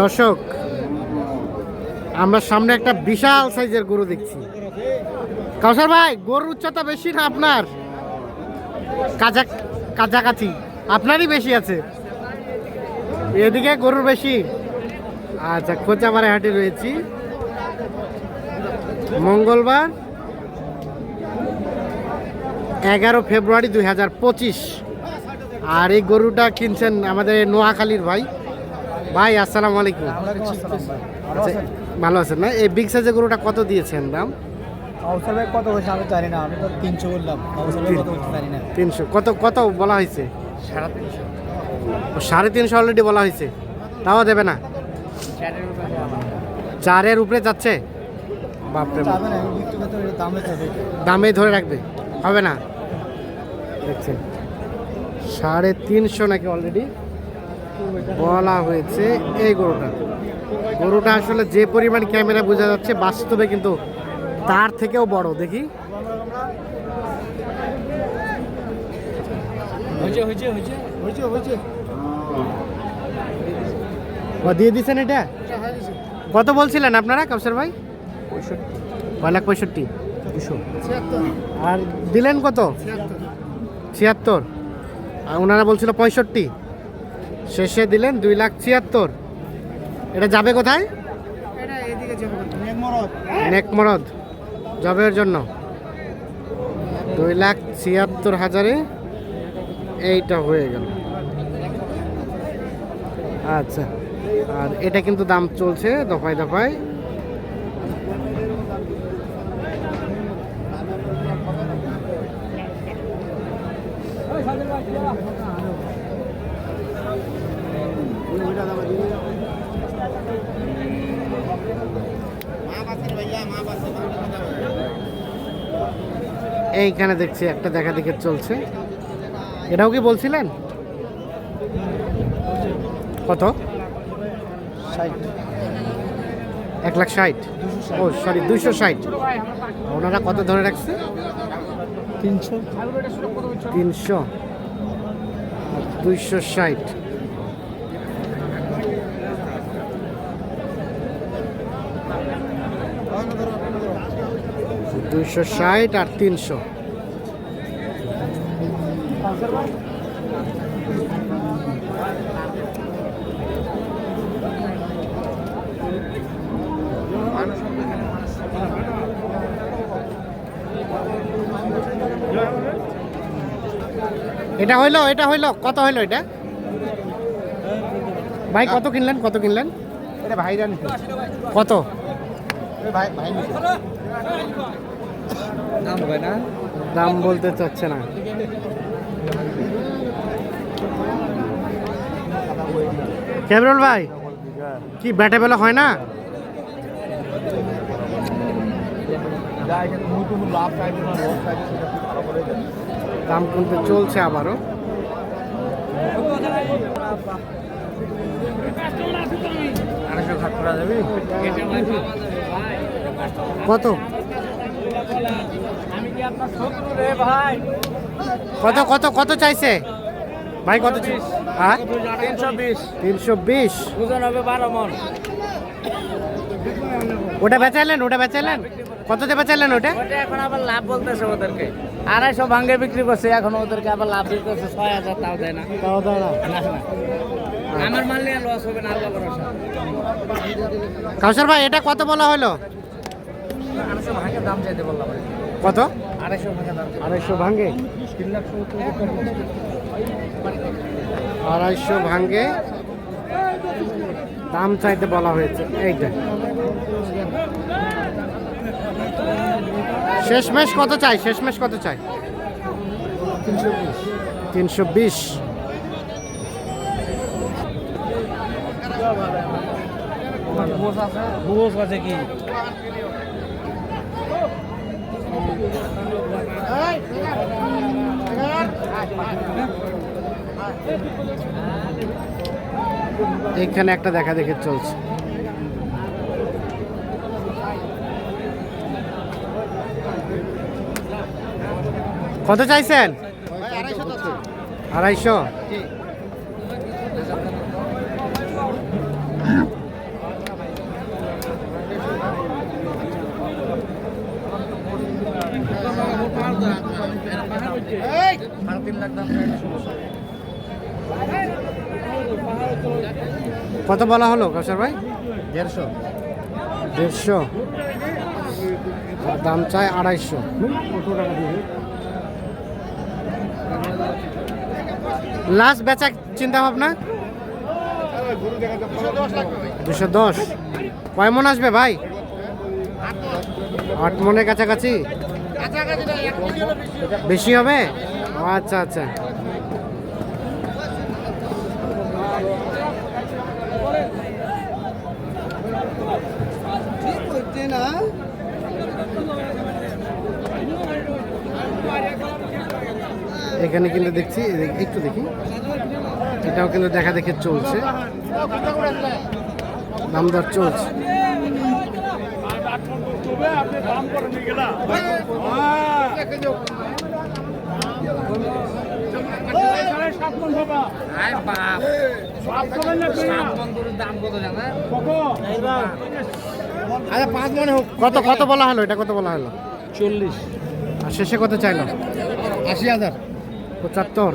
দর্শক, আমরা সামনে একটা বিশাল সাইজের গরু দেখছি। কাউসার ভাই, গরুর উচ্চতা বেশি না আপনার? কাছা কাছাকাছি। আপনারই বেশি আছে। এদিকে গরুর বেশি। আচ্ছা খোঁচামারে হাটে রয়েছি। মঙ্গলবার, এগারো ফেব্রুয়ারি দুই হাজার পঁচিশ। আর এই গরুটা কিনছেন আমাদের নোয়াখালীর ভাই। ভাই আসসালামু আলাইকুম। আচ্ছা, ভালো আছেন না? এই বিগ সাইজের গরুটা কত দিয়েছেন দাম? ভাই কত বলছে আমি জানি না আমি তো তিনশো বললাম। কাউসার ভাই কত বলছে জানি না। তিনশো। কত কত বলা হয়েছে? সাড়ে তিনশো। ও, সাড়ে তিনশো অলরেডি বলা হয়েছে। তাও দেবে না? চারের উপরে যাচ্ছে? বাপরে দামে দামে ধরে রাখবে। হবে না? দেখছেন। সাড়ে তিনশো নাকি অলরেডি বলা হয়েছে এই গরুটা। গরুটা আসলে যে পরিমাণ ক্যামেরা বোঝা যাচ্ছে বাস্তবে কিন্তু তার থেকেও বড় দেখি। দিয়ে দিচ্ছেন এটা? কত বলছিলেন আপনারা কাউসার ভাই? পঁয়ষট্টি। কয় লাখ পঁয়ষট্টি আর দিলেন কত? ছিয়াত্তর। আর ওনারা বলছিল পঁয়ষট্টি। শেষে দিলেন দুই লাখ ছিয়াত্তর। এটা যাবে কোথায়? নেকমরদ জবের জন্য। দুই লাখ ছিয়াত্তর হাজারে এইটা হয়ে গেল। আচ্ছা। আর এটা কিন্তু দাম চলছে দফায় দফায়। এইখানে দেখছি একটা দেখা দেখে চলছে। এটাও কি বলছিলেন? কত? এক লাখ ষাট? ও সরি দুইশো ষাট। ওনারা কত ধরে রাখছে? তিনশো। তিনশো। দুইশো ষাট। দুইশো ষাট আর তিনশো। এটা হইল এটা হইল। কত হইল এটা? ভাই কত কিনলেন? কত কিনলেন? এটা ভাই জানি। কত? ভাই ভাই দাম দাম বলতে চাচ্ছে না। ক্যামরুল ভাই, কি ব্যাটে বেলা হয় না? দাম কিন্তু চলছে আবারও। কত? আমি কি আপনার শত্রু রে ভাই? কত কত কত চাইছে? ভাই কত হ্যাঁ? তিনশো বিশ। ওজন হবে বারো মন। ওটা বেচাইলেন ওটা বেচাইলেন কততে বেচাইলেন ওটা? ওটা এখন আবার লাভ বলতেছে ওদেরকে। আড়াইশো ভাঙ্গে বিক্রি করছে এখন ওদেরকে আবার লাভ করছে ছয় হাজার তাও দেয় না। তাও দাও না। আমার মাল নিয়ে লস হবে না আল্লাহ ভরসা। কাউসার ভাই এটা কত বলা হলো? আড়াইশো ভাঙ্গে দাম চাইতে বললাম। কত? আড়াইশো ভাঙ্গে দাম আড়াইশো ভাঙ্গে? আড়াইশো ভাঙ্গে। দাম চাইতে বলা হয়েছে। এইটা। শেষমেশ কত চাই? শেষমেশ কত চাই? তিনশো বিশ। আছে কি এখানে একটা দেখা দেখে চলছে। কত চাইছেন? আড়াইশো? কত বলা হলো কাউসার ভাই? দেড়শো। দেড়শো। দাম চাই আড়াইশো। লাস্ট বেচা চিন্তা ভাবনা দুশো দশ। কয় মন আসবে ভাই? আট মনের কাছাকাছি? বেশি হবে? আচ্ছা আচ্ছা। এখানে কিন্তু দেখছি একটু দেখি। এটাও কিন্তু দেখা দেখে চলছে। দাম দর চলছে। দাম কত জানা? আচ্ছা পাঁচ মনে হোক। কত কত বলা হলো? এটা কত বলা হলো? চল্লিশ। আর শেষে কত চাইলো? আশি হাজার। পঁচাত্তর।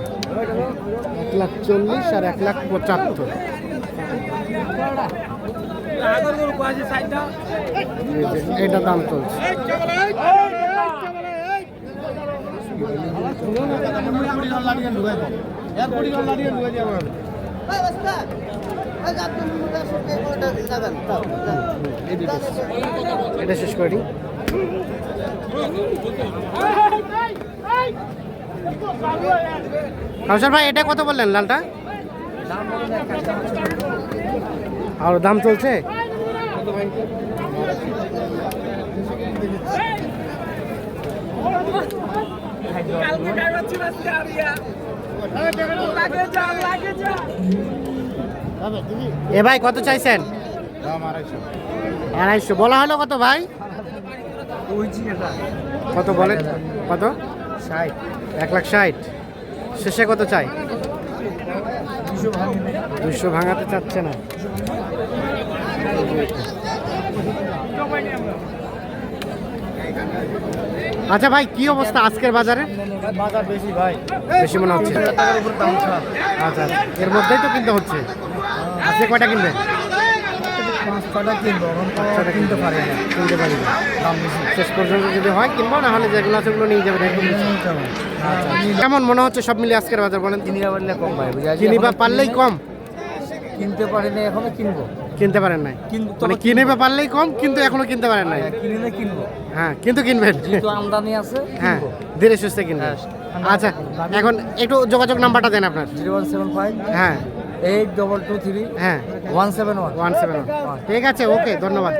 এক লাখ চল্লিশ আর এক লাখ পঁচাত্তর। এটা দাম চলছে। এটা শেষ করে কাউসার ভাই এটা কত বললেন লালটা? আর দাম চলছে? এ ভাই কত চাইছেন? আড়াইশো। বলা হলো কত ভাই? কত বলে কত? ষাট। এক লাখ ষাট। শেষে কত চাই? দুশো ভাঙাতে চাচ্ছে না। আচ্ছা ভাই কি অবস্থা আজকের বাজারে? বাজার বেশি ভাই। বেশি মনে হচ্ছে। আচ্ছা এর মধ্যেই তো কিনতে হচ্ছে। আজকে কয়টা কিনবেন কিনতে পারি না। শেষ পর্যন্ত যদি হয় কিনবো না হলে যেগুলো আছে ওগুলো নিয়ে যাবেন কেমন মনে হচ্ছে সব মিলিয়ে আজকের বাজার বলেন? কিনিবা পারলে কম ভাই বুঝা কিনিবা পারলেই কম। কিনতে পারি না এখনও কিনবো। কিনতে পারেন নাই। কিনবো মানে কিনেবা। পারলেই কম কিন্তু এখনও কিনতে পারেন নাই। কিনে না কিনবো। হ্যাঁ কিন্তু কিনবেন। যেহেতু আমদানি আছে হ্যাঁ ধীরে সুস্থে কিনবেন। হ্যাঁ। আচ্ছা এখন একটু যোগাযোগ নাম্বারটা দেন আপনার। জিরো ওয়ান সেভেন ফাইভ হ্যাঁ। এইট ডবল টু থ্রি হ্যাঁ। One seven one. One seven ঠিক আছে ওকে ধন্যবাদ।